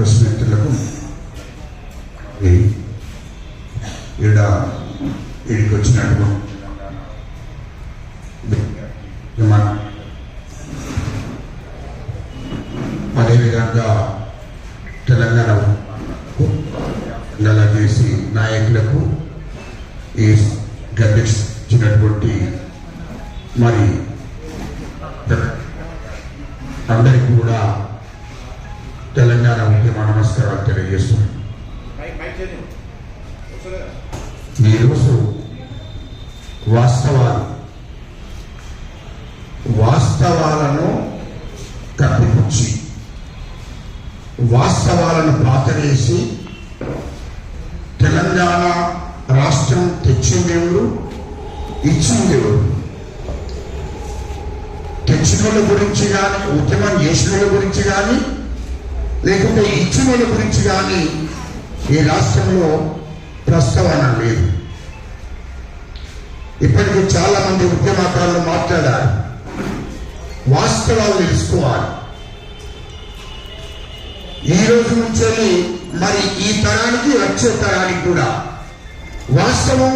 Press మిత్రులకు ఈడ ఈడికి వచ్చినట్టు మన అదేవిధంగా తెలంగాణ నెల చేసి నాయకులకు ఈ గర్భించినటువంటి మరి అందరికీ కూడా వాస్తవాలు. వాస్తవాలను కప్పిపుచ్చి వాస్తవాలను పాతరేసి తెలంగాణ రాష్ట్రం తెచ్చిందెవరు ఇచ్చిందెవరు తెచ్చిన వాళ్ళ గురించి కానీ ఉద్యమం చేసిన గురించి కానీ లేకుంటే ఇచ్చిన గురించి కానీ ఈ రాష్ట్రంలో ప్రస్తావన లేదు. ఇప్పటికీ చాలా మంది ఉద్యమకారులు మాట్లాడారు. వాస్తవాలు తెలుసుకోవాలి. ఈ రోజు నుంచి మరి ఈ తరానికి వచ్చే తరానికి కూడా వాస్తవం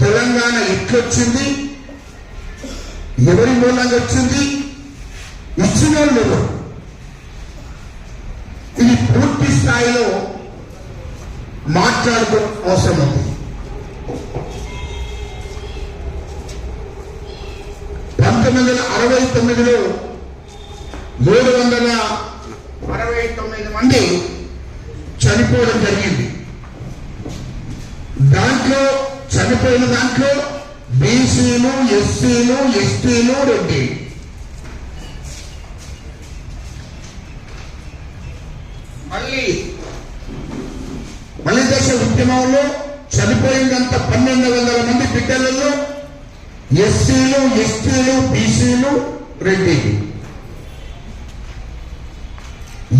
తెలంగాణ ఎట్లొచ్చింది ఎవరి మూలంగా వచ్చింది? ఇచ్చిన వాళ్ళు ఎవరు? ఇది పూర్తి స్థాయిలో మాట్లాడుకోవడం అవసరం ఉంది పంతొమ్మిది వందల అరవై తొమ్మిదిలో మూడు వందల అరవై తొమ్మిది మంది చనిపోవడం జరిగింది. దాంట్లో చనిపోయిన దాంట్లో బీసీలు ఎస్సీలు ఎస్టీలు రెడ్డి మళ్ళీ మళ్ళీ దశ ఉద్యమంలో చనిపోయిందంత పన్నెండు వందల మంది బిడ్డలలో ఎస్సీలు ఎస్టీలు బీసీలు రెడ్డి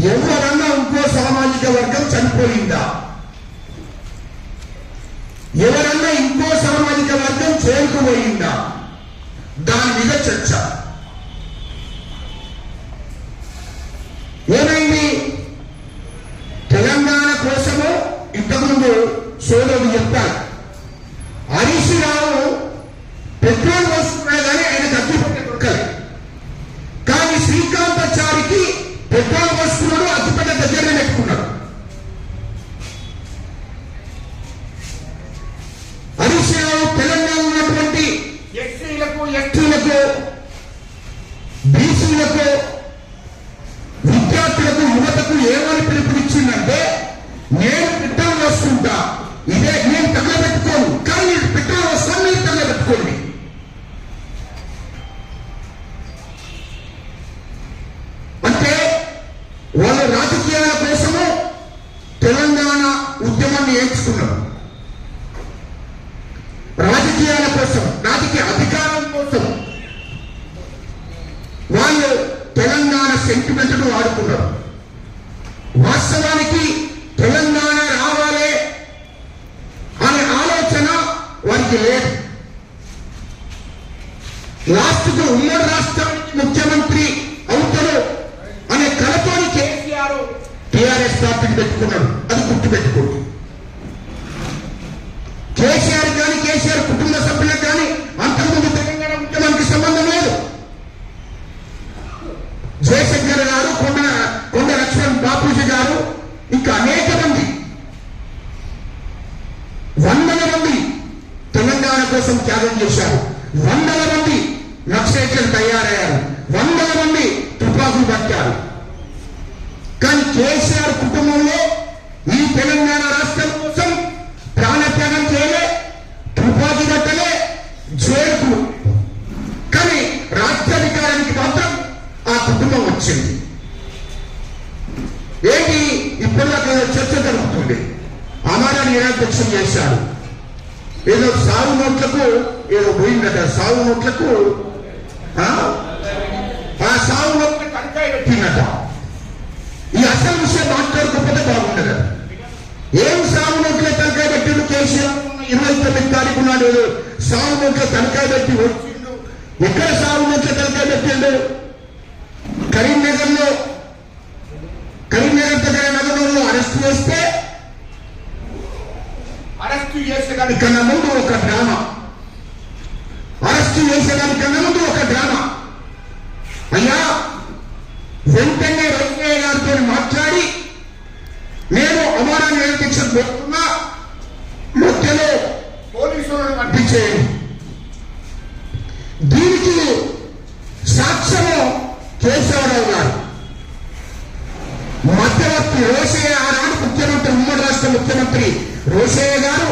ఎవరన్నా ఇంకో సామాజిక వర్గం చనిపోయిందా? ఎవరన్నా ఇంకో సామాజిక వర్గం చేరుకుపోయిందా దాని మీద చర్చ. ఏమైంది? తెలంగాణ కోసము ఇంతకుముందు సోదరుడు చెప్పారు ఎస్టీలకు బీసీలకు విద్యార్థులకు యువతకు ఏమని పిలుపునిచ్చిందంటే నేను పెట్రోల్ వస్తుంటా ఇదే నేను తగలబెట్టుకోను. కానీ నేను పెట్రోల్ వస్తాను నేను తగలబెట్టుకోండి. అంటే వాళ్ళ రాజకీయాల కోసం సెంటిమెంట్ వాడుకున్నారు వాస్తవానికి తెలంగాణ రావాలి అనే ఆలోచన వారికి లేదు. లాస్ట్ ఉమ్మడి రాష్ట్రం ముఖ్యమంత్రి అవుతాడు అనే కలతోని కేసీఆర్ టీఆర్ఎస్ పార్టీని పెట్టుకున్నాడు. అది గుర్తు పెట్టుకోండి కేసీఆర్ కోసం త్యాగం చేశారు. వందల మంది నక్సలైట్లు తయారయ్యారు. వందల మంది తుపాకులు పట్టారు. కానీ కేసీఆర్ కుటుంబంలో ఈ తెలంగాణ రాష్ట్రం కోసం ప్రాణత్యాగం చేయలే తుపాకీ కట్టలే జైలుకు. కానీ రాజ్యాధికారానికి మాత్రం ఆ కుటుంబం వచ్చింది. ఏంటి ఇప్పుడు చర్చ జరుగుతుంది? అమరాన్ని నిరాధ్యక్షం చేశారు. ఏదో సాగు నోట్లకు ఏదో పోయిందట సాగు నోట్లకు ఆ? సాగు నోట్లకు కంకాయ పెట్టిందట. ఈ అసలు విషయం మాట్లాడుకోకపోతే బాగుండదు. ఏం సాగు నోట్ల తనకాయ పెట్టిండు? కేసీఆర్ ఇరవై తొమ్మిది తారీఖు నాడు సాగు నోట్ల తలకాయ పెట్టి వచ్చిండు. ఎక్కడ సాగు నోట్ల తనకాయ పెట్టిండు? కరీంనగర్లో కరీంనగర్ దగ్గర నగరంలో చేస్తే అరెస్టు చేసేదానికన్నా ముందు ఒక డ్రామా. అరెస్టు చేసేదానికన్నా ముందు ఒక డ్రామా. అయ్యా వెంటనే రమణయ్య గారితో మాట్లాడి నేను అమరా నిరంతరం పోతున్నా మధ్యలో పోలీసులను పంపించేయండి దీనికి సాక్ష్యము కేశవరావు గారు. మధ్యవర్తి రోసయ్య ఆనాడు ముఖ్యమంత్రి ఉమ్మడి రాష్ట్ర ముఖ్యమంత్రి రోసయ్య గారు